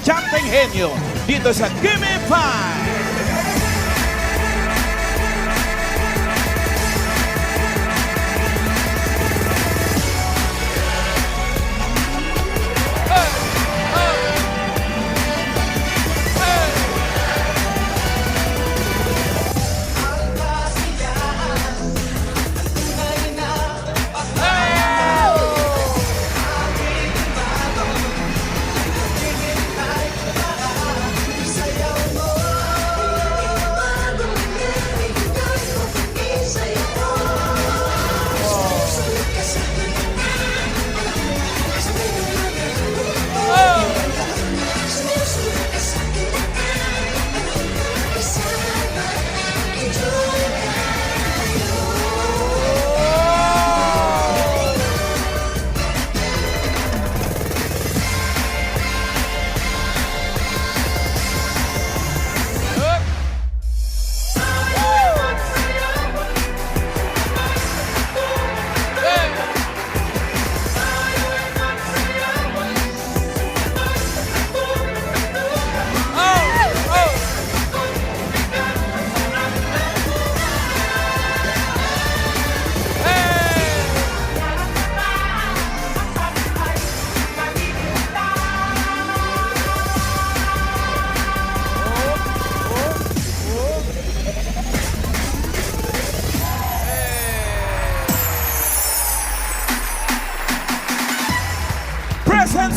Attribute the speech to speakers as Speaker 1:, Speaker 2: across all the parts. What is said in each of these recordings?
Speaker 1: Jumping Henyo dito sa Gimme 5!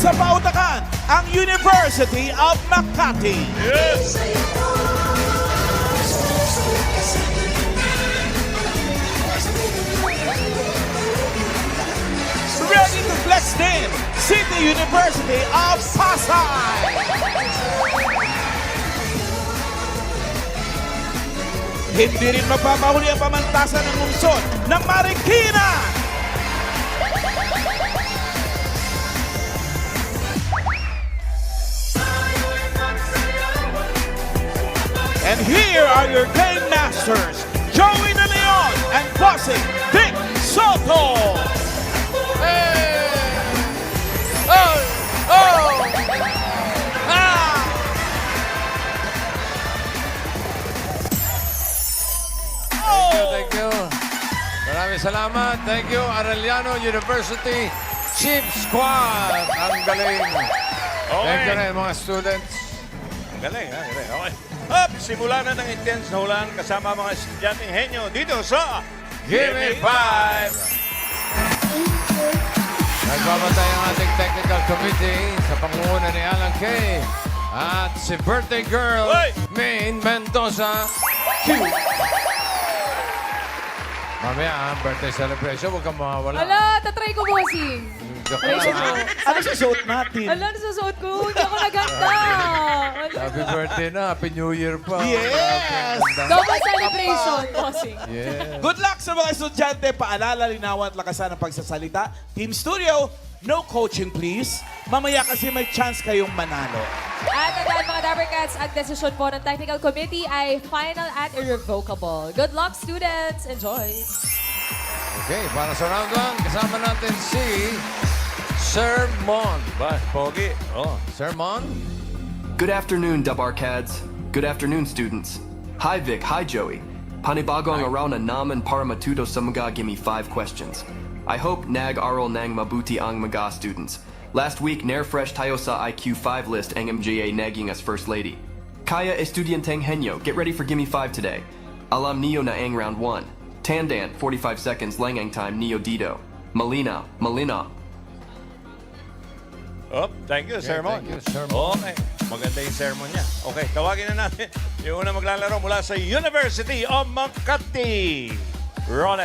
Speaker 1: Sa pautakan ang University of Makati. Ready to flex din, City University of Pasay. Hindi rin mapapahuli ang pamantasan ng lungsod ng Marikina. And here are your game masters, Joey De Leon and Bossing Vic Soto.
Speaker 2: Thank you, thank you. Maraming salamat. Thank you, Arellano University Chief Squad. Ang galing. Thank you rin, mga students.
Speaker 3: Galing, ha? Galing. Okay. Up! Simula na ng intense na kasama mga estudyanteng henyo dito sa
Speaker 2: Give me five! Nagbabantay ang ating technical committee sa pangunguna ni Alan Kay at si birthday girl,
Speaker 3: Hoy!
Speaker 2: Maine Mendoza. Q. Mamaya, ah, birthday celebration, huwag kang mawawala.
Speaker 4: Ala, tatry ko, bossing.
Speaker 2: Joke lang, ah.
Speaker 1: Ano susuot natin?
Speaker 4: Ala, nasusuot ko. Hindi ako naganda. Ala.
Speaker 2: Happy birthday na, Happy New Year pa.
Speaker 1: Yes!
Speaker 4: Double celebration, bossing.
Speaker 2: Yeah.
Speaker 1: Good luck sa mga estudyante. Paalala, linawan at lakasan ng pagsasalita. Team Studio, no coaching please. Mamaya kasi may chance kayong manalo.
Speaker 4: At tandaan mga Dapper Cats, ang desisyon po ng technical committee ay final at irrevocable. Good luck, students. Enjoy.
Speaker 2: Okay, para sa round one, kasama natin si Sir Mon.
Speaker 3: Ba, Pogi. Oh.
Speaker 2: Sir Mon?
Speaker 5: Good afternoon, Dabarkads. Good afternoon, students. Hi, Vic. Hi, Joey. Panibagong around na naman para matuto sa mga give me five questions. I hope nag aral nang mabuti ang mga students. Last week, nair fresh Tayosa IQ 5 list ang MJA nagging as First Lady. Kaya estudianteng henyo, get ready for gimme 5 today. Alam niyo na ang round 1. Tandan, 45 seconds langang time Neo Dito. Malina, Malina,
Speaker 3: Up. Thank you, sermon.
Speaker 2: thank you, sermon.
Speaker 3: Oh, okay. Maganda yung sermon niya. Okay, tawagin na natin yung una maglalaro mula sa University of Makati. Roll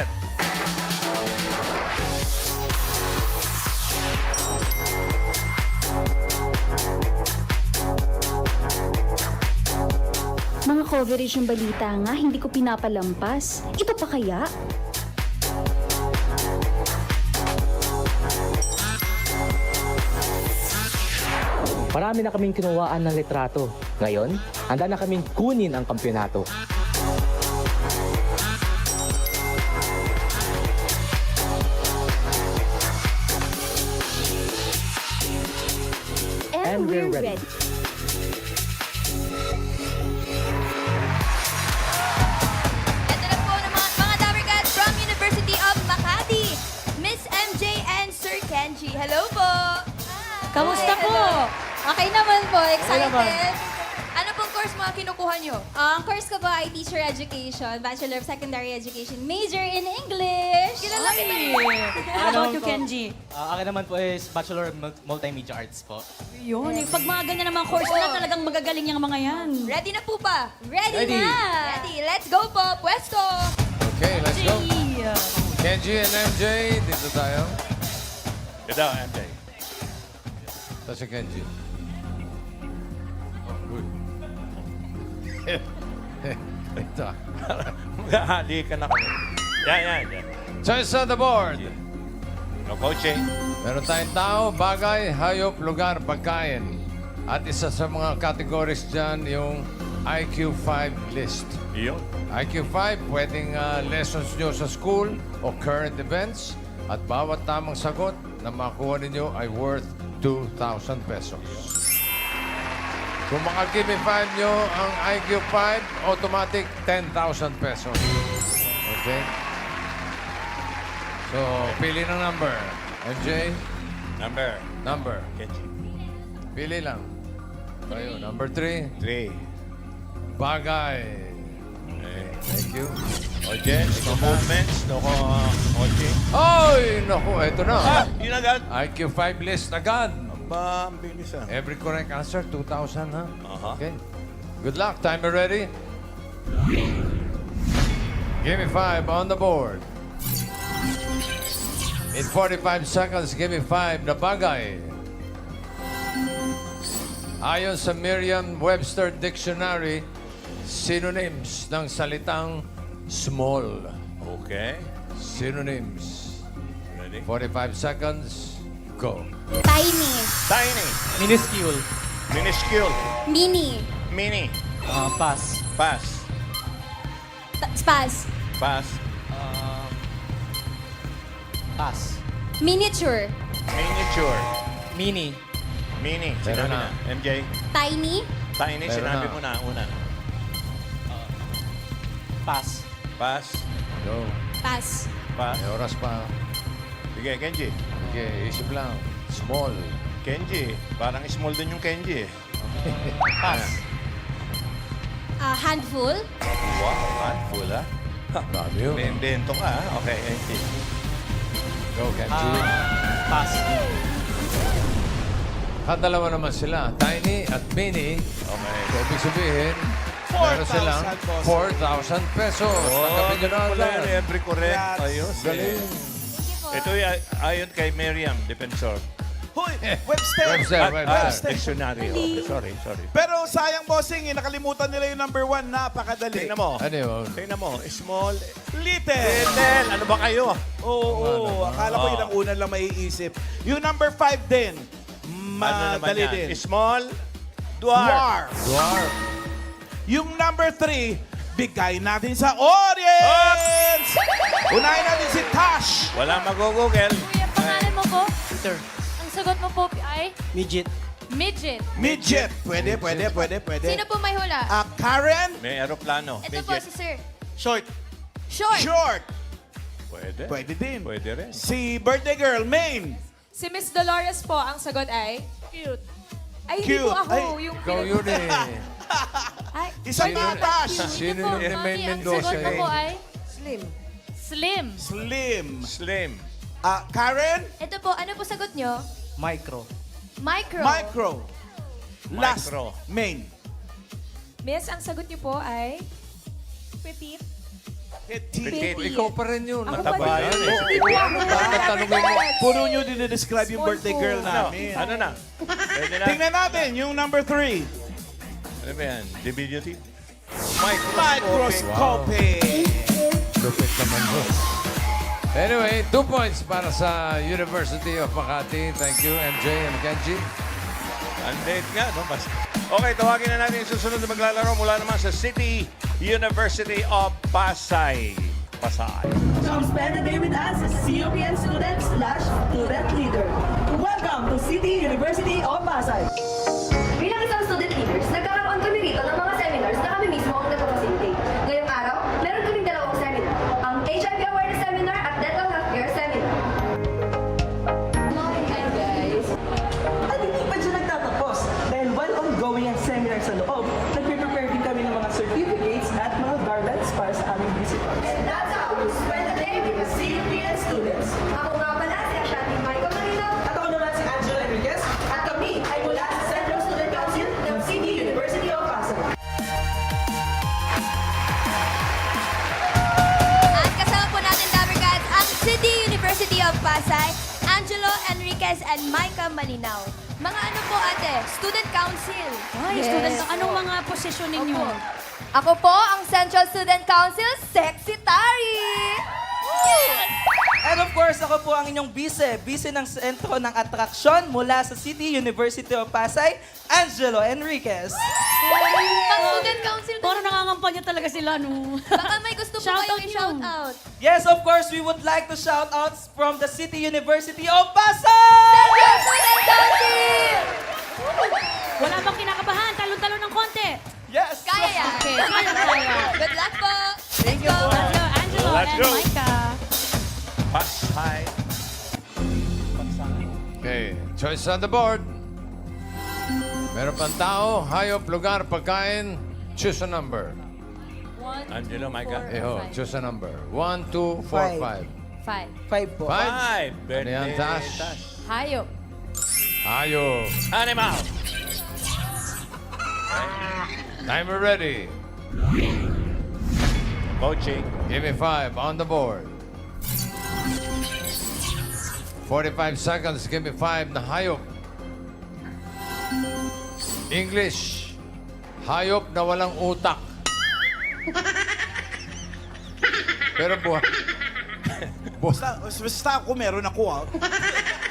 Speaker 6: coverage ng balita nga, hindi ko pinapalampas. Ito pa kaya?
Speaker 7: Marami na kaming kinuwaan ng litrato. Ngayon, handa na kaming kunin ang kampyonato.
Speaker 8: Okay naman po, excited.
Speaker 7: naman.
Speaker 8: Ano pong course mga kinukuha nyo?
Speaker 6: Ah, ang course ko po ay Teacher Education, Bachelor of Secondary Education, major in English.
Speaker 8: Kilala kita.
Speaker 7: How about you, Kenji? Ah, akin naman po is Bachelor of Mul- Multimedia Arts po.
Speaker 6: Yun, eh, pag mga ganyan naman course na talagang magagaling yung mga yan.
Speaker 8: Ready na po ba?
Speaker 6: Ready,
Speaker 7: Ready.
Speaker 6: na!
Speaker 8: Ready, let's go po, pwesto!
Speaker 2: Okay, let's go. Kenji and MJ, dito tayo.
Speaker 3: Ito MJ.
Speaker 2: Ito si Kenji. Ito.
Speaker 3: Maghahali ka na kami. Yan, yan, yan.
Speaker 2: Choice on the board.
Speaker 3: No coaching.
Speaker 2: Meron tayong tao, bagay, hayop, lugar, pagkain. At isa sa mga categories dyan, yung IQ5 list.
Speaker 3: Yun.
Speaker 2: IQ5, pwedeng ah, lessons nyo sa school o current events. At bawat tamang sagot na makuha ninyo ay worth 2,000 pesos. Kung 5 nyo ang IQ5, automatic 10,000 pesos. Okay? So, pili ng number. MJ,
Speaker 3: Number.
Speaker 2: number.
Speaker 3: Kenji.
Speaker 2: Pili lang. Kayo, number 3.
Speaker 3: Three.
Speaker 2: Bagay.
Speaker 3: Okay.
Speaker 2: Thank you.
Speaker 3: Audience, no movements, no uh, coaching.
Speaker 2: Ay, naku, eto na.
Speaker 3: Ah, yun agad.
Speaker 2: IQ5 list agad.
Speaker 3: Aba, ang bilis ah.
Speaker 2: Every correct answer, 2,000, ha?
Speaker 3: Aha.
Speaker 2: Okay. Good luck. Timer ready? Give me five on the board. In 45 seconds, give me five na bagay. Ayon sa Merriam-Webster Dictionary, synonyms ng salitang small.
Speaker 3: Okay.
Speaker 2: Synonyms.
Speaker 3: Ready?
Speaker 2: 45 seconds, go.
Speaker 6: Tiny,
Speaker 3: Tiny.
Speaker 7: Minuscule.
Speaker 3: Minuscule.
Speaker 6: mini,
Speaker 3: Mini.
Speaker 7: Ah, pass.
Speaker 3: Pass.
Speaker 6: t- spaz,
Speaker 3: Pass.
Speaker 7: Ah, pass.
Speaker 6: miniature,
Speaker 3: Miniature.
Speaker 7: Mini.
Speaker 3: Mini. Sinabi
Speaker 2: na.
Speaker 3: na. MJ.
Speaker 6: tiny,
Speaker 3: Tiny,
Speaker 2: Meron
Speaker 3: sinabi
Speaker 2: na.
Speaker 3: mo na. Una.
Speaker 7: Pass.
Speaker 3: Pass.
Speaker 2: Go.
Speaker 6: pass,
Speaker 3: Pass.
Speaker 2: May oras pa.
Speaker 3: Sige, Kenji.
Speaker 2: Okay, isip lang. Small.
Speaker 3: Kenji. Parang small din yung Kenji eh.
Speaker 7: Pass.
Speaker 6: ah, handful,
Speaker 3: Wow, handful ah.
Speaker 2: Dami yun.
Speaker 3: May invento ka ah. Okay, Kenji.
Speaker 2: Go, Kenji.
Speaker 7: Ah, pass.
Speaker 2: Kadalawa naman sila. Tiny at mini.
Speaker 3: Okay.
Speaker 2: So, ibig sabihin,
Speaker 1: 4,000
Speaker 2: meron silang
Speaker 1: boss.
Speaker 2: 4,000 pesos.
Speaker 3: Oh,
Speaker 2: Tanggapin nyo na agad.
Speaker 3: every correct. Ayos.
Speaker 2: Galing.
Speaker 3: Ito ay ayon kay Miriam, defensor.
Speaker 1: Hoy, Webster!
Speaker 2: Webster,
Speaker 3: Ah,
Speaker 2: Webster.
Speaker 3: ah,
Speaker 1: Webster.
Speaker 3: dictionary. Okay, sorry, sorry.
Speaker 1: Pero sayang, bossing, eh, nakalimutan nila yung number one. Napakadali.
Speaker 3: Tingnan mo.
Speaker 2: Ano yun?
Speaker 3: Tingnan mo. Small.
Speaker 1: Little.
Speaker 3: Little. Ano ba kayo?
Speaker 1: Oo, oo. Akala ko yun ang una lang maiisip. Yung number five din,
Speaker 3: ano naman
Speaker 1: madali
Speaker 3: yan?
Speaker 1: din.
Speaker 3: Small. Dwarf.
Speaker 1: Dwarf.
Speaker 2: Dwarf.
Speaker 1: Yung number three, bigay natin sa audience! Unahin natin si Tash.
Speaker 3: Wala mag-google.
Speaker 4: Kuya, pangalan mo po?
Speaker 7: Peter.
Speaker 4: Ang sagot mo po ay
Speaker 7: Midget.
Speaker 4: midget.
Speaker 1: Midget. Pwede, pwede, pwede, pwede.
Speaker 8: Sino po may hula?
Speaker 1: Ah, Karen,
Speaker 3: May aeroplano.
Speaker 8: Ito po si Sir.
Speaker 7: Short.
Speaker 8: Short.
Speaker 1: short.
Speaker 3: Pwede.
Speaker 1: Pwede din.
Speaker 3: Pwede rin.
Speaker 1: Si birthday girl, Maine.
Speaker 4: Si Miss Dolores po, ang sagot ay cute. Ay, hindi
Speaker 1: Cute.
Speaker 4: po ako.
Speaker 1: Ay,
Speaker 4: yung
Speaker 2: Ikaw
Speaker 4: pinag-
Speaker 2: yun eh.
Speaker 4: Ay,
Speaker 1: Isang Tash.
Speaker 2: Sino yung Maine
Speaker 4: Mami, ang
Speaker 2: Mendoza
Speaker 4: sagot mo
Speaker 2: eh?
Speaker 4: po ay? Slim. Slim.
Speaker 1: Slim.
Speaker 3: Slim.
Speaker 1: Ah, Karen,
Speaker 8: Ito po, ano po sagot nyo?
Speaker 7: Micro.
Speaker 8: Micro.
Speaker 1: micro. Last,
Speaker 3: Micro.
Speaker 1: Maine.
Speaker 4: Miss, ang sagot niyo po ay? Petite.
Speaker 1: Petite.
Speaker 3: Petite.
Speaker 2: Ikaw pa rin yun.
Speaker 4: Ako
Speaker 3: Mataba
Speaker 4: pa
Speaker 3: yun
Speaker 4: din.
Speaker 3: eh.
Speaker 2: Tatanungin mo.
Speaker 1: Puro nyo dinidescribe yung birthday girl
Speaker 3: Ano?
Speaker 1: namin.
Speaker 3: Ano na? Pwede na?
Speaker 1: Tingnan natin yung number three.
Speaker 3: Ano ba yan? Diminutive?
Speaker 1: Microscopic.
Speaker 2: Lupit naman mo. Anyway, two points para sa University of Makati. Thank you, MJ and Kenji.
Speaker 3: Ang late nga, no? Mas... Okay, tawagin na natin yung susunod na maglalaro mula naman sa City University of Pasay. Pasay.
Speaker 9: Come spend the day with us as COPN student slash student leader. Welcome to City University of Pasay.
Speaker 8: Nagkakaroon kami rito ng mga seminars Malinaw.
Speaker 6: Mga ano po ate? Student Council.
Speaker 4: Ay, student, anong mga posisyon ninyo?
Speaker 6: Opo. Ako po ang Central Student Council Secretary.
Speaker 9: And of course, ako po ang inyong bise, bise ng sentro ng atraksyon mula sa City University of Pasay, Angelo Enriquez.
Speaker 6: Pang Student Council.
Speaker 4: Parang nangangampanya talaga sila, no?
Speaker 6: Baka may gusto po
Speaker 4: Shout
Speaker 6: kayong
Speaker 4: out
Speaker 6: i-shout
Speaker 4: nyo.
Speaker 6: out.
Speaker 9: Yes, of course, we would like to shout outs from the City University of Pasay!
Speaker 6: Central Student Council!
Speaker 4: Wala bang kinakabahan? Talon-talon ng konti.
Speaker 9: Yes!
Speaker 6: Kaya yan.
Speaker 4: Okay, kaya, kaya.
Speaker 6: Good luck po.
Speaker 9: Thank you po.
Speaker 4: Angelo, Angelo,
Speaker 3: Let's
Speaker 4: and
Speaker 3: go.
Speaker 4: Micah.
Speaker 3: Pasay.
Speaker 2: Okay, choice on the board. Meron pang tao, hayop, lugar, pagkain. Choose a number.
Speaker 4: One,
Speaker 3: Angelo, Micah.
Speaker 4: four,
Speaker 2: Eh ho,
Speaker 4: five.
Speaker 2: choose a number. One, two, four,
Speaker 9: Five.
Speaker 2: five.
Speaker 4: Five.
Speaker 9: Five po.
Speaker 2: Five.
Speaker 3: Five.
Speaker 2: Ano yan, Tash?
Speaker 4: Hayop.
Speaker 2: Hayop.
Speaker 3: Animal.
Speaker 2: Timer ready.
Speaker 3: Coaching.
Speaker 2: Give me five on the board. 45 seconds. Give me five na hayop. English. Hayop na walang utak. Pero buhay.
Speaker 1: Basta, basta ako meron ako ah.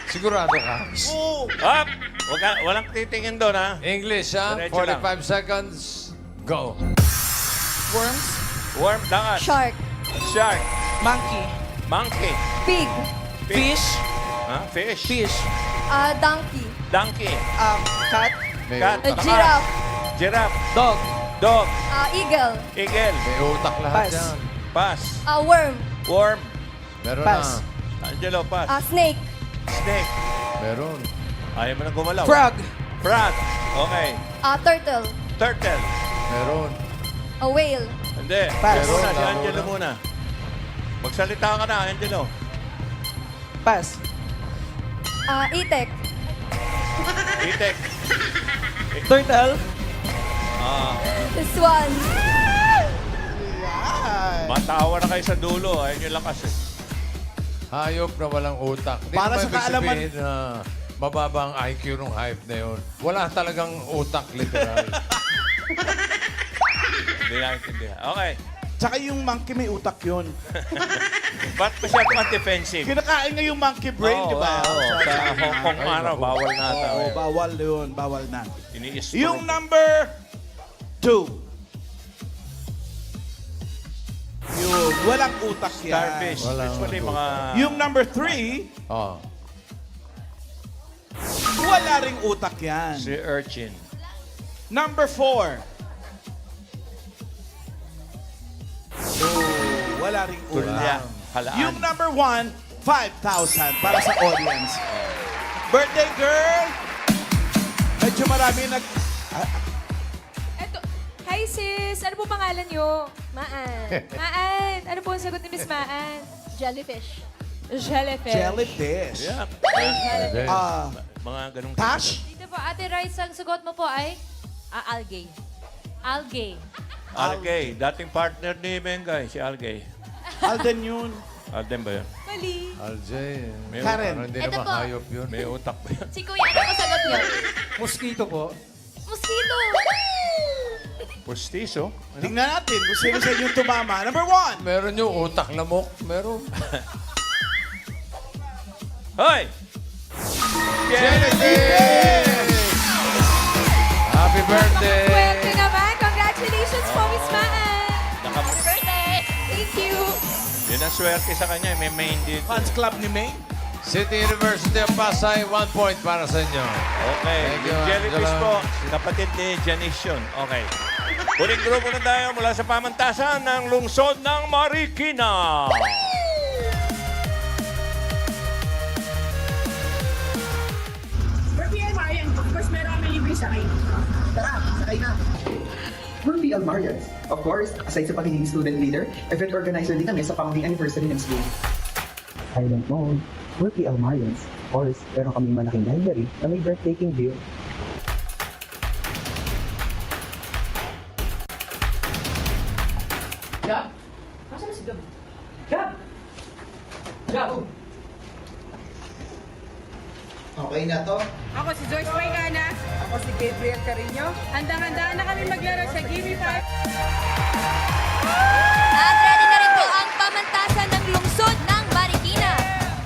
Speaker 2: Sigurado ka?
Speaker 1: Oo.
Speaker 3: Up. Wag walang titingin doon, ha?
Speaker 2: English, ha?
Speaker 3: Diretso
Speaker 2: 45 seconds. Go.
Speaker 9: Worms,
Speaker 3: Worm, dagat.
Speaker 6: Shark.
Speaker 3: Shark.
Speaker 9: monkey,
Speaker 3: Monkey.
Speaker 6: Pig.
Speaker 9: fish,
Speaker 3: Ha? Fish.
Speaker 9: fish,
Speaker 6: Uh, donkey.
Speaker 3: Donkey.
Speaker 9: um, cat,
Speaker 2: May
Speaker 3: Cat.
Speaker 2: utak.
Speaker 6: giraffe.
Speaker 3: Giraffe.
Speaker 9: dog,
Speaker 3: Dog.
Speaker 6: Uh, eagle.
Speaker 3: Eagle.
Speaker 2: May utak lahat
Speaker 9: Pass.
Speaker 2: yan.
Speaker 3: Pass.
Speaker 6: Uh, worm.
Speaker 3: Worm.
Speaker 2: Meron
Speaker 9: Pass.
Speaker 2: na.
Speaker 3: Angelo, pass.
Speaker 6: Uh, snake.
Speaker 3: Snake.
Speaker 2: Meron.
Speaker 3: Ayaw mo na gumalaw.
Speaker 9: frog,
Speaker 3: Frog. Okay.
Speaker 6: Uh, turtle.
Speaker 3: Turtle.
Speaker 2: Meron.
Speaker 6: A whale.
Speaker 3: Hindi.
Speaker 9: Pass.
Speaker 3: Meron na, si
Speaker 2: Laro
Speaker 3: Angelo
Speaker 2: na.
Speaker 3: muna. Magsalita ka na, Angelo.
Speaker 9: pass,
Speaker 6: Uh, itek.
Speaker 3: Itek.
Speaker 9: Turtle,
Speaker 3: Ah,
Speaker 6: Swan.
Speaker 3: matawa na kayo sa dulo. Ayun yung lakas eh.
Speaker 2: Hayop na walang utak.
Speaker 1: Para
Speaker 2: naman
Speaker 1: sa
Speaker 2: ibig
Speaker 1: kaalaman-
Speaker 2: sabihin na mababa ang IQ ng hayop na yun. Wala talagang utak, literal.
Speaker 3: Hindi naintindihan. Okay.
Speaker 1: Tsaka yung monkey may utak yun.
Speaker 3: Ba't masyado kang defensive?
Speaker 1: Kinakain nga yung monkey brain,
Speaker 3: Oo,
Speaker 1: di ba?
Speaker 3: oo. Sa Hong Kong araw, bawal na ata.
Speaker 1: Oo, bawal yun. Bawal na. Yung number two. Yun, walang utak yan.
Speaker 3: Starfish.
Speaker 2: Walang
Speaker 3: Usually
Speaker 2: utak.
Speaker 3: mga...
Speaker 1: Yung number three,
Speaker 2: oh.
Speaker 1: wala ring utak yan.
Speaker 3: Si urchin.
Speaker 1: Number four. Oh, wala ring
Speaker 3: Tulya. Halaan.
Speaker 1: Yung number one, 5,000 para sa audience. Birthday girl! Medyo marami nag...
Speaker 4: Eto, hi sis! Ano po pangalan nyo?
Speaker 6: Maan.
Speaker 4: Maan! Ano po ang sagot ni Miss Maan?
Speaker 6: Jellyfish.
Speaker 4: Jellyfish.
Speaker 1: Jellyfish.
Speaker 3: Yeah.
Speaker 2: Pwede.
Speaker 1: Ah,
Speaker 3: Mga ganung
Speaker 1: Tash?
Speaker 4: Dito po, Ate Rice, ang sagot mo po ay ah, algae. Algae.
Speaker 3: Algay. Dating partner ni Mengay, si Algay.
Speaker 1: Alden yun.
Speaker 3: Alden ba yun?
Speaker 4: Mali.
Speaker 2: Aljay.
Speaker 3: May
Speaker 1: Karen.
Speaker 2: Parang hindi
Speaker 6: Ito
Speaker 2: naman
Speaker 6: po.
Speaker 2: hayop yun.
Speaker 3: May utak ba yun?
Speaker 6: Si Kuya, ano po sagot niyo?
Speaker 9: mosquito po,
Speaker 6: Mosquito.
Speaker 3: Pustiso.
Speaker 1: Tingnan natin kung sino sa inyo tumama. Number one.
Speaker 2: Meron yung utak lamok. Meron.
Speaker 3: Hoy!
Speaker 2: Jellyfish! Happy birthday!
Speaker 4: Swerte naman.
Speaker 3: Ang swerte sa kanya. May main dito.
Speaker 1: Fans Club ni May.
Speaker 2: City University of Pasay, one point para sa inyo.
Speaker 3: Okay.
Speaker 2: Thank you,
Speaker 3: Yung jellyfish
Speaker 2: Angela.
Speaker 3: po, kapatid ni Janice yun. Okay. Huling grupo na tayo mula sa pamantasan ng lungsod ng Marikina.
Speaker 9: For PMI, of course, meron kami libre sakay. Tara, sakay na. For PMI,
Speaker 10: UP Almarians. Of course, aside sa pagiging student leader, event organizer din kami sa founding anniversary ng school.
Speaker 7: Don't know. UP Almarians. Of course, meron kaming malaking library na may breathtaking view.
Speaker 10: Okay na to.
Speaker 11: Ako si Joyce Paigana. Ako si Gabriel Carino. Handang-handa na kami maglaro sa Gimme 5.
Speaker 6: At ready na rin po ang pamantasan ng lungsod ng Marikina.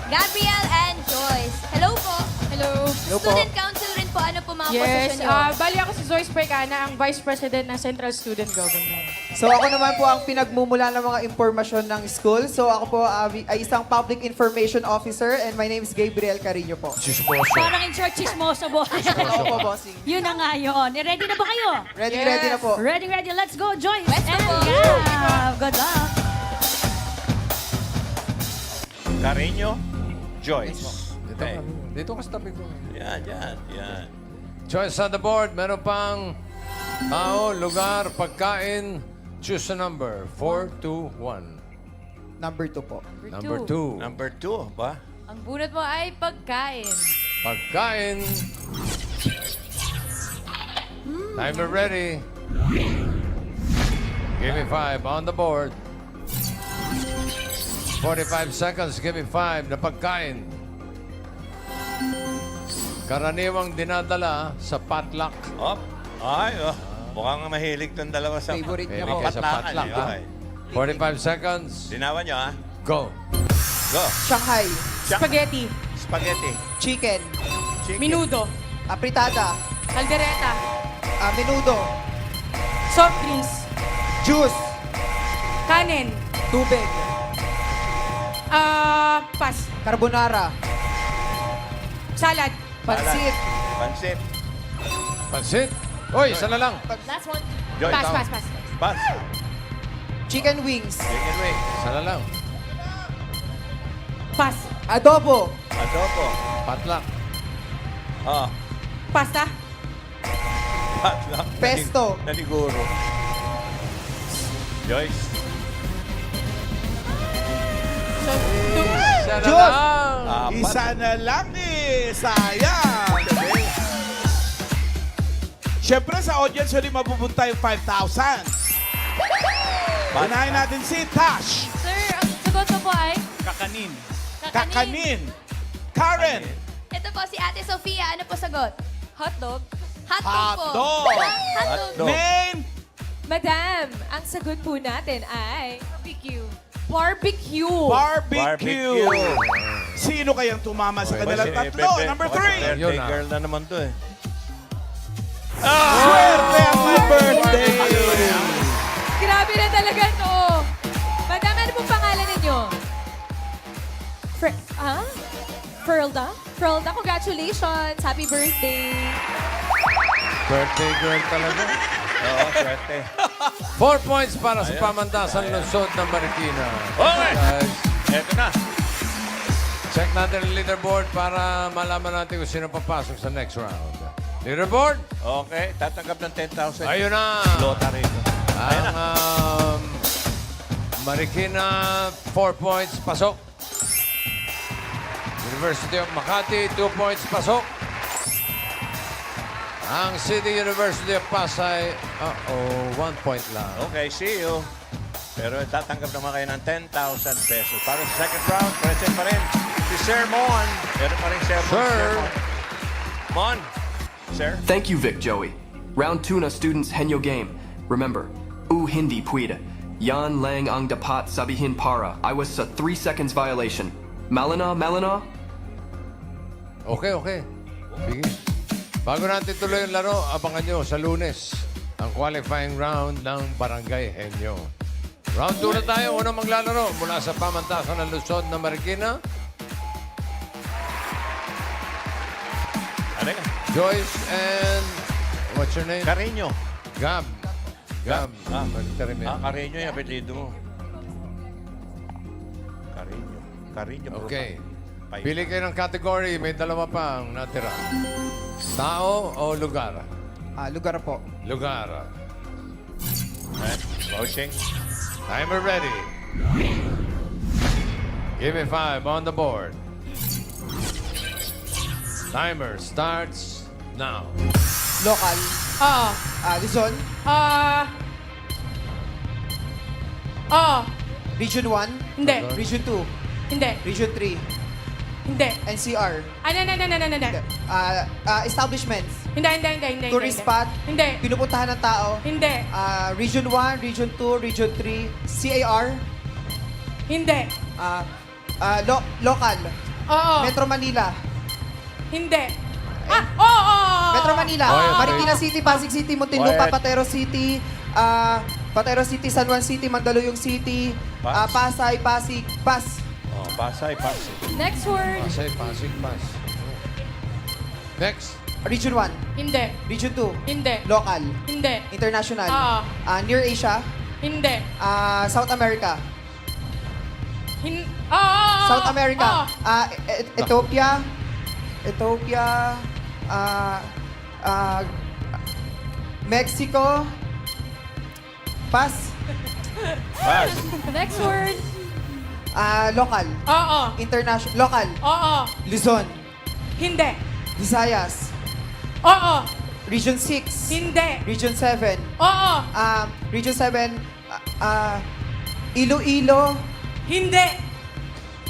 Speaker 6: Gabriel and Joyce. Hello po.
Speaker 4: Hello.
Speaker 6: Student Council rin po. Ano po mga
Speaker 11: Yes,
Speaker 6: posisyon niyo?
Speaker 11: ah, bali ako si Joyce Paigana, ang Vice President ng Central Student Government.
Speaker 12: So ako naman po ang pinagmumula ng mga impormasyon ng school. So ako po ah, ay isang Public Information Officer and my name is Gabriel Carino po.
Speaker 2: Chismoso.
Speaker 13: Parang in church chismoso, boss.
Speaker 12: Ako po, bossing.
Speaker 13: Yun na nga yun. Eh, Ready na ba kayo?
Speaker 12: Ready, ready na po.
Speaker 13: Ready, ready. Let's go, Joyce.
Speaker 6: Let's go
Speaker 13: and
Speaker 6: po.
Speaker 13: Gab. Good luck.
Speaker 3: Carino, Joyce.
Speaker 2: Dito,
Speaker 3: Okay.
Speaker 2: ka- dito ka sa tabi ko.
Speaker 3: Yan, yan, yan.
Speaker 2: Choice on the board. Meron pang tao, lugar, pagkain. Choose a number. 4, 2, 1.
Speaker 12: Number 2 po.
Speaker 2: Number 2.
Speaker 3: Number two, ba?
Speaker 4: Ang bunot mo ay pagkain.
Speaker 2: Pagkain. Timer ready. Give me five on the board. 45 seconds. Give me five na pagkain. Karaniwang dinadala sa potluck.
Speaker 3: Op. Ay, oh. Mukhang mahilig tong dalawa sa
Speaker 12: Favorite niya
Speaker 2: Mahilig
Speaker 12: po.
Speaker 2: sa
Speaker 3: patlakan.
Speaker 2: potluck,
Speaker 3: eh,
Speaker 2: ha?
Speaker 3: okay.
Speaker 2: 45 seconds.
Speaker 3: Linawan nyo, ha?
Speaker 2: Go.
Speaker 3: Go.
Speaker 12: Shanghai.
Speaker 11: Spaghetti,
Speaker 3: Spaghetti.
Speaker 12: Chicken.
Speaker 3: Chicken.
Speaker 11: minudo,
Speaker 12: Apritada.
Speaker 11: kaldereta,
Speaker 12: ah, menudo.
Speaker 11: soft drinks,
Speaker 12: Juice.
Speaker 11: kanin,
Speaker 12: Tubig.
Speaker 11: ah, pas,
Speaker 12: Carbonara.
Speaker 11: salad,
Speaker 12: Pansit.
Speaker 3: Pansit.
Speaker 2: Pansit. Oy, isa na lang.
Speaker 4: Last one.
Speaker 3: Joy.
Speaker 11: pas, pas, pas.
Speaker 3: Pas.
Speaker 12: Chicken wings.
Speaker 3: Chicken wing.
Speaker 2: Isa na lang.
Speaker 11: Pas,
Speaker 12: Adobo.
Speaker 3: Adobo.
Speaker 2: Potluck.
Speaker 3: Oh.
Speaker 11: pasta,
Speaker 3: Patlock.
Speaker 12: Pesto.
Speaker 3: Naniguro. Joyce.
Speaker 2: Isa na
Speaker 12: Diyos!
Speaker 2: lang.
Speaker 3: Apat.
Speaker 1: Isa na lang eh. Sayang. Siyempre sa audience, hindi mapupunta yung 5,000. Unahin natin si Tash.
Speaker 4: Sir, ang sagot mo po ay
Speaker 1: Kakanin.
Speaker 4: kakanin.
Speaker 1: Kakanin. Karen.
Speaker 6: Ito po si Ate Sofia. Ano po sagot?
Speaker 4: Hotdog.
Speaker 6: Hotdog po.
Speaker 1: Hotdog.
Speaker 6: Hotdog.
Speaker 1: Name.
Speaker 4: Madam, ang sagot po natin ay barbecue. Barbecue.
Speaker 1: Barbecue.
Speaker 3: Barbecue.
Speaker 1: Sino kayang tumama sa kanilang tatlo?
Speaker 3: bebe-
Speaker 1: Number three.
Speaker 3: Girl na naman to eh.
Speaker 1: Swerte ang my birthday.
Speaker 4: Grabe na talaga to. Madam, ano pong pangalan ninyo? Fr ah? Ferlda? Ferlda, congratulations. Happy birthday.
Speaker 2: Birthday girl talaga.
Speaker 3: Oo, swerte.
Speaker 2: Four points para sa pamantasan lungsod ng Marikina.
Speaker 3: Okay.
Speaker 2: Guys,
Speaker 3: Eto na.
Speaker 2: check natin ang leaderboard para malaman natin kung sino papasok sa next round. Leaderboard,
Speaker 3: Okay, tatanggap ng 10,000.
Speaker 2: ayun na.
Speaker 3: Lottery.
Speaker 2: Ang um, Marikina, four points, pasok. University of Makati, two points, pasok. Ang City University of Pasay, uh-oh, one point lang.
Speaker 3: Okay, see you. Pero tatanggap naman kayo ng 10,000 pesos. Para sa second round, present pa rin si Sir Mon. Meron pa rin Sir Mon.
Speaker 2: Sir.
Speaker 3: Mon. Sir.
Speaker 5: Thank you, Vic Joey. Round tuna students henyo game. Remember, u hindi puida. Yan lang ang dapat sabihin para. I was a three seconds violation. Malina, Malina?
Speaker 2: Okay, okay. Sige. Bago natin tuloy yung laro, abangan nyo sa lunes ang qualifying round ng Barangay Henyo. Round 2 na tayo. Unang maglalaro mula sa pamantasan ng Luzon na Marikina.
Speaker 3: Yan?
Speaker 2: Joyce and... What's your name?
Speaker 3: Carino.
Speaker 2: Gab. Gab.
Speaker 3: Ah. Ah, Carino yung apelido mo. Carino. Carino. bro.
Speaker 2: Okay.
Speaker 3: Pay-
Speaker 2: Pili kayo ng category. May dalawa pa ang natira. Tao o lugar?
Speaker 12: Ah, lugar po.
Speaker 2: Lugar.
Speaker 3: Coaching.
Speaker 2: Timer ready. Give me five on the board. Timer starts now.
Speaker 12: Local.
Speaker 11: Oo.
Speaker 12: Ah, Luzon.
Speaker 11: Ah. Oo.
Speaker 12: Region 1.
Speaker 11: Hindi.
Speaker 12: Region 2.
Speaker 11: Hindi.
Speaker 12: Region 3.
Speaker 11: Hindi.
Speaker 12: NCR.
Speaker 11: Ano, ano, ano, ano, ano, ano?
Speaker 12: Ah, ah, establishments.
Speaker 11: Hindi, hindi, hindi, hindi.
Speaker 12: Tourist
Speaker 11: hindi.
Speaker 12: spot.
Speaker 11: Hindi.
Speaker 12: Pinupuntahan ng tao.
Speaker 11: Hindi.
Speaker 12: Ah, Region 1, Region 2, Region 3, CAR,
Speaker 11: Hindi.
Speaker 12: ah, ah, lo- local,
Speaker 11: Oo.
Speaker 12: Metro Manila,
Speaker 11: Hindi. Ah, oo.
Speaker 12: Metro Manila,
Speaker 2: Oh, yeah,
Speaker 12: Marikina City, Pasig City, Muntinlupa,
Speaker 3: Quiet.
Speaker 12: Patero City, ah, Patero City, San Juan City, Mandaluyong City,
Speaker 3: Pas.
Speaker 12: ah, Pasay, Pasig, Pas,
Speaker 3: Oh, Pasay, Pasay.
Speaker 4: Next word.
Speaker 2: Pasay, pasig, pas. Next.
Speaker 12: Region 1,
Speaker 11: Hindi.
Speaker 12: Region 2,
Speaker 11: Hindi.
Speaker 12: local,
Speaker 11: Hindi.
Speaker 12: international,
Speaker 11: Oo.
Speaker 12: ah, Near Asia,
Speaker 11: Hindi.
Speaker 12: ah, South America,
Speaker 11: Hin Oo, oo, oo.
Speaker 12: South America,
Speaker 11: Oo.
Speaker 12: ah, E- E- Ethiopia, Ethiopia, ah, ah, Mexico, Pas,
Speaker 3: Pass.
Speaker 4: Next word.
Speaker 12: ah, local,
Speaker 11: Oo.
Speaker 12: international, local,
Speaker 11: Oo.
Speaker 12: Luzon,
Speaker 11: Hindi.
Speaker 12: Visayas,
Speaker 11: Oo.
Speaker 12: Region 6,
Speaker 11: Hindi.
Speaker 12: Region 7,
Speaker 11: Oo.
Speaker 12: ah, Region 7, ah, ah, Iloilo,
Speaker 11: Hindi.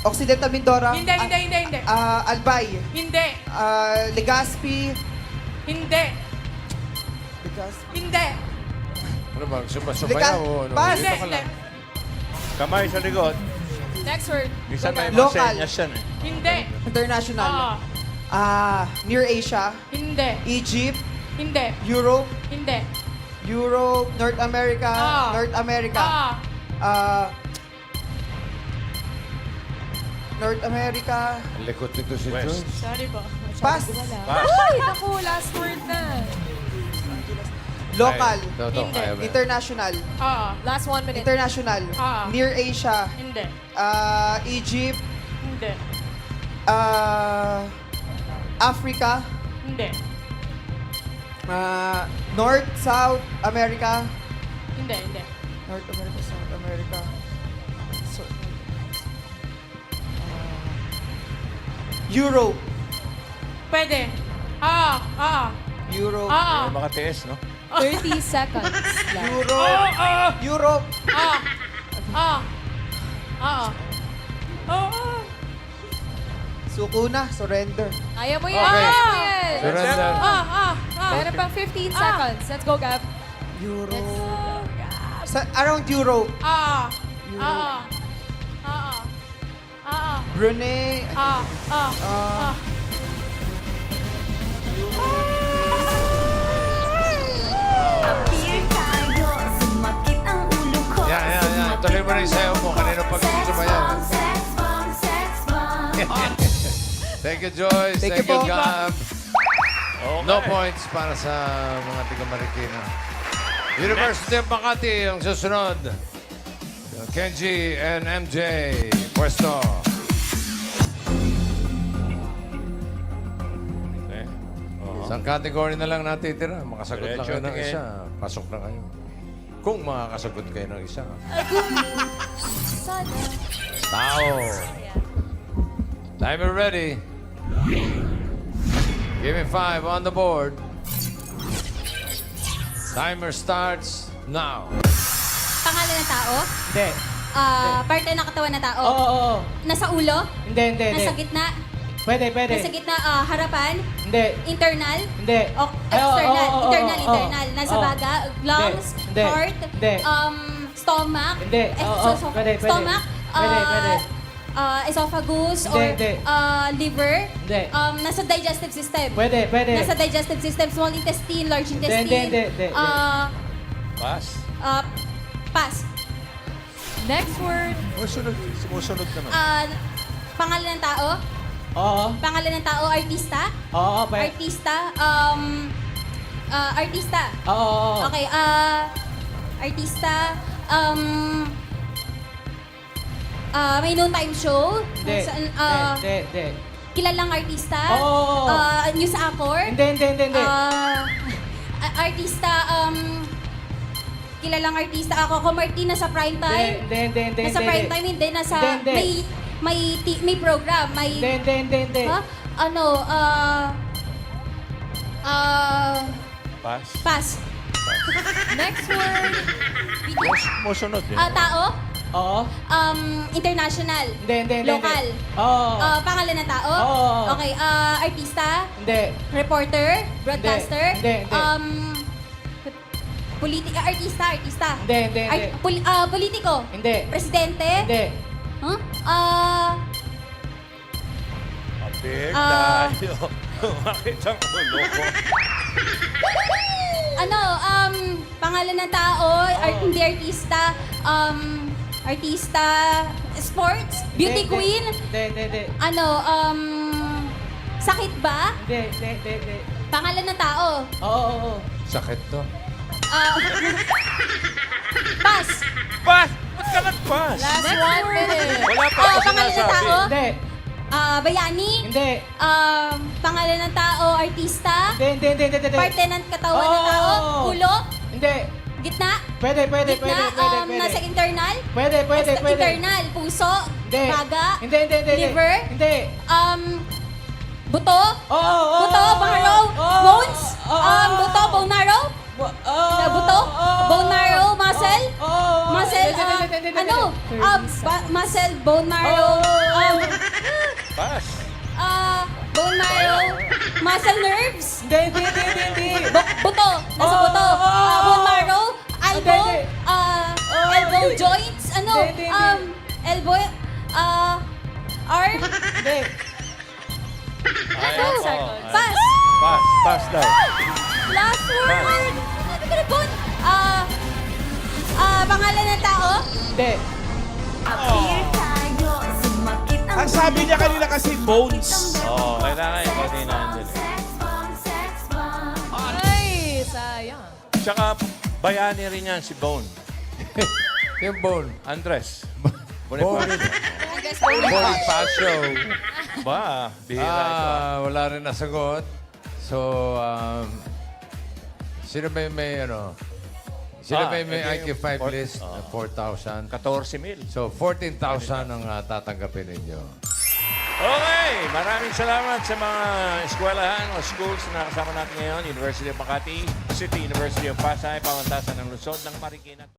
Speaker 12: Occidental Mindoro,
Speaker 11: Hindi,
Speaker 12: ah,
Speaker 11: hindi, hindi, hindi.
Speaker 12: ah, Albay,
Speaker 11: Hindi.
Speaker 12: ah, Legazpi,
Speaker 11: Hindi.
Speaker 12: Legazpi,
Speaker 11: Hindi.
Speaker 2: Ano ba? Sumasubaya
Speaker 12: Liga-
Speaker 2: o ano?
Speaker 12: Pas.
Speaker 2: Dito ka
Speaker 11: Hindi.
Speaker 2: lang.
Speaker 3: Kamay sa likod.
Speaker 4: Next word.
Speaker 3: Minsan may mga
Speaker 12: Local.
Speaker 3: senyas yan eh.
Speaker 11: Hindi.
Speaker 12: International,
Speaker 11: Oo.
Speaker 12: ah, Near Asia,
Speaker 11: Hindi.
Speaker 12: Egypt,
Speaker 11: Hindi.
Speaker 12: Europe,
Speaker 11: Hindi.
Speaker 12: Europe, North America,
Speaker 11: Ah.
Speaker 12: North America,
Speaker 11: Oo.
Speaker 12: ah, North America,
Speaker 2: Ang likot nito si
Speaker 3: West.
Speaker 2: Jones.
Speaker 11: Sorry po.
Speaker 12: Pas,
Speaker 3: Pass.
Speaker 4: Ay, naku, last word na.
Speaker 12: local,
Speaker 2: Ito, ito,
Speaker 11: Hindi.
Speaker 2: kaya ba?
Speaker 12: international,
Speaker 11: Oo.
Speaker 4: Last one minute.
Speaker 12: international,
Speaker 11: Ah.
Speaker 12: Near Asia,
Speaker 11: Hindi.
Speaker 12: ah, Egypt,
Speaker 11: Hindi.
Speaker 12: ah, Africa,
Speaker 11: Hindi.
Speaker 12: ah, North, South America,
Speaker 11: Hindi. Hindi.
Speaker 12: North America, South America, so, ah, Europe,
Speaker 11: Pwede. Oo. Oo.
Speaker 12: Europe,
Speaker 11: Oo.
Speaker 3: May mga TS, no?
Speaker 4: 30 seconds left.
Speaker 12: Europe, Europe,
Speaker 11: Oo. Oo. Oo. Oo.
Speaker 12: suko na, surrender.
Speaker 4: Kaya mo yan.
Speaker 2: Okay.
Speaker 4: Kaya mo yan.
Speaker 2: Surrender.
Speaker 11: Ah, ah, ah.
Speaker 4: Meron pang 15 seconds. Let's go, Gab.
Speaker 12: Europe, sa, around Europe,
Speaker 11: Ah. Ah. Ah. Ah.
Speaker 12: Brunei,
Speaker 11: Ah. Ah.
Speaker 12: ah,
Speaker 2: Yan, yan, yan. Tuloy mo na yung sayo mo. Kanino pag sumayaw. Thank you, Joyce.
Speaker 12: Thank
Speaker 2: Thank,
Speaker 12: you
Speaker 2: you,
Speaker 12: po.
Speaker 2: Gab.
Speaker 3: Okay.
Speaker 2: No points para sa mga tiga Marikina. University of Makati ang susunod. Kenji and MJ. Pwesto. Isang category na lang natitira. Makasagot lang kayo ng
Speaker 3: tingin.
Speaker 2: isa. Pasok na kayo. Kung makakasagot kayo ng isa. Tao. Timer ready. Give me five on the board. Timer starts now.
Speaker 6: Pangalan ng tao?
Speaker 7: Hindi.
Speaker 6: Ah, parte ng katawan ng tao?
Speaker 7: Oo, oo, oo.
Speaker 6: Nasa ulo?
Speaker 7: Hindi, hindi, hindi.
Speaker 6: Nasa gitna?
Speaker 7: Pwede, pwede.
Speaker 6: Nasa gitna, ah, harapan?
Speaker 7: Hindi.
Speaker 6: Internal?
Speaker 7: Hindi.
Speaker 6: O,
Speaker 7: Ay, oo,
Speaker 6: external?
Speaker 7: oo, oo,
Speaker 6: internal,
Speaker 7: oo,
Speaker 6: internal. Nasa
Speaker 7: oo.
Speaker 6: baga? Lungs?
Speaker 7: Hindi.
Speaker 6: Heart?
Speaker 7: Hindi.
Speaker 6: Um, stomach?
Speaker 7: Hindi.
Speaker 6: Eh,
Speaker 7: Oo,
Speaker 6: so-
Speaker 7: oo.
Speaker 6: so-
Speaker 7: Pwede, pwede.
Speaker 6: Stomach?
Speaker 7: Pwede,
Speaker 6: Ah,
Speaker 7: pwede.
Speaker 6: ah, esophagus?
Speaker 7: Hindi,
Speaker 6: or
Speaker 7: hindi.
Speaker 6: ah, liver?
Speaker 7: Hindi.
Speaker 6: Um, nasa digestive system?
Speaker 7: Pwede, pwede.
Speaker 6: Nasa digestive system, small intestine, large
Speaker 7: Hindi,
Speaker 6: intestine?
Speaker 7: hindi, hindi, hindi, hindi.
Speaker 6: Ah,
Speaker 3: Pass.
Speaker 6: ah, pass.
Speaker 4: Next word.
Speaker 3: Sumusunod, sumusunod naman.
Speaker 6: Ah, pangalan ng tao?
Speaker 7: Oo.
Speaker 6: Pangalan ng tao, artista?
Speaker 7: Oo, pwede.
Speaker 6: Artista? Um, ah, artista.
Speaker 7: Oo, oo, oo.
Speaker 6: Okay, ah, artista, um, ah, may no time show?
Speaker 7: Hindi.
Speaker 6: Saan, ah,
Speaker 7: Hindi, hindi.
Speaker 6: kilalang artista?
Speaker 7: Oo, oo, oo.
Speaker 6: Ah, news anchor?
Speaker 7: Hindi, hindi, hindi, hindi.
Speaker 6: Ah, a- artista, um, kilalang artista ako. Ako, Martin, nasa prime time.
Speaker 12: Hindi, hindi, hindi,
Speaker 6: Nasa
Speaker 12: hindi,
Speaker 6: prime
Speaker 12: hindi.
Speaker 6: time, hindi. Nasa,
Speaker 12: Hindi, hindi.
Speaker 6: may, may, ti- may program. May,
Speaker 12: Hindi, hindi, hindi, hindi.
Speaker 6: ha? Ano, ah, ah,
Speaker 3: Pass.
Speaker 6: pass. Next word.
Speaker 3: Mo sunod eh.
Speaker 6: Ah, tao?
Speaker 12: Oo.
Speaker 6: Um, international.
Speaker 12: Hindi, hindi, hindi.
Speaker 6: Local.
Speaker 12: hindi. Oo.
Speaker 6: Ah, pangalan ng tao?
Speaker 12: Oo.
Speaker 6: Okay, ah, artista?
Speaker 12: Hindi.
Speaker 6: Reporter? Broadcaster?
Speaker 12: Hindi, hindi, hindi.
Speaker 6: Um, politika, artista, artista.
Speaker 12: Hindi, hindi, hindi.
Speaker 6: Art- poli- ah, politiko?
Speaker 12: Hindi.
Speaker 6: Presidente?
Speaker 12: Hindi.
Speaker 6: Huh? Ah,
Speaker 3: Abig
Speaker 6: Ah.
Speaker 3: tayo. Bakit ang ulo ko?
Speaker 6: ano, um, pangalan ng tao, art- hindi artista, um, artista, sports, beauty
Speaker 12: Hindi,
Speaker 6: queen,
Speaker 12: Hindi, hindi, hindi.
Speaker 6: ano, um, sakit ba?
Speaker 12: Hindi, hindi, hindi, hindi.
Speaker 6: Pangalan ng tao.
Speaker 12: Oo, oo, oo.
Speaker 2: Sakit to.
Speaker 6: Ah!
Speaker 3: Nag-pass?
Speaker 6: Last one minute.
Speaker 3: Wala pa
Speaker 6: Ah,
Speaker 3: ako
Speaker 6: pangalan ng
Speaker 3: sinasabi.
Speaker 6: tao?
Speaker 12: Hindi.
Speaker 6: Ah, bayani?
Speaker 12: Hindi.
Speaker 6: Um, pangalan ng tao, artista?
Speaker 12: Hindi, hindi, hindi, hindi, hindi.
Speaker 6: Parte ng katawan ng
Speaker 12: Oo.
Speaker 6: tao? Ulo?
Speaker 12: Hindi.
Speaker 6: Gitna?
Speaker 12: Pwede, pwede,
Speaker 6: Gitna?
Speaker 12: pwede, pwede,
Speaker 6: um,
Speaker 12: pwede.
Speaker 6: nasa internal?
Speaker 12: Pwede, pwede,
Speaker 6: Nasa
Speaker 12: pwede.
Speaker 6: Internal? Puso?
Speaker 12: Hindi.
Speaker 6: Baga?
Speaker 12: Hindi, hindi, hindi. hindi.
Speaker 6: Liver?
Speaker 12: Hindi.
Speaker 6: Um, buto?
Speaker 12: Oo, oo.
Speaker 6: Buto? Bone marrow?
Speaker 12: Oo.
Speaker 6: Bones?
Speaker 12: Oo.
Speaker 6: Um, buto? Bone marrow?
Speaker 12: Bu- oo.
Speaker 6: Na buto?
Speaker 12: Oo.
Speaker 6: Bone marrow? Muscle?
Speaker 12: Oo.
Speaker 6: Muscle?
Speaker 12: Hindi,
Speaker 6: ah,
Speaker 12: hindi, hindi, hindi,
Speaker 6: ano? Ah, ba- muscle? Bone marrow?
Speaker 12: Oo.
Speaker 6: Um,
Speaker 3: Pass.
Speaker 6: ah, bone marrow? Muscle nerves?
Speaker 12: Hindi, hindi, hindi, hindi, hindi.
Speaker 6: Bu- buto? Nasa buto? Ah, bone marrow? Elbow? Ah,
Speaker 12: Oo,
Speaker 6: elbow joints? Ano? Um, elbow? Ah, arm?
Speaker 12: Hindi.
Speaker 3: Ay,
Speaker 6: Ano?
Speaker 3: ako.
Speaker 6: Pass!
Speaker 3: Pass. Pass daw.
Speaker 6: Last word! Ano ka na po? Ah, ah, pangalan ng tao?
Speaker 12: Hindi.
Speaker 1: Ang sabi niya kanina kasi bones.
Speaker 3: Oo, kailangan yung kanina andun.
Speaker 4: Ay, sayang.
Speaker 3: Tsaka bayani rin yan si Bone.
Speaker 2: Yung bone.
Speaker 3: Andres.
Speaker 2: Bone.
Speaker 3: Bonifacio.
Speaker 2: Bonifacio.
Speaker 3: Ba, bihira ito.
Speaker 2: Ah, wala rin nasagot. So, um, sino ba yung may ano? Sino
Speaker 3: Ah,
Speaker 2: ba yung may
Speaker 3: ito yung
Speaker 2: IQ5
Speaker 3: four-
Speaker 2: list? na 4,000.
Speaker 3: 14 mil.
Speaker 2: So, 14,000 ang ah, tatanggapin ninyo.
Speaker 3: Okay, maraming salamat sa mga eskwelahan o schools na kasama natin ngayon. University of Makati, City University of Pasay, Pamantasan ng Luzon ng Marikina.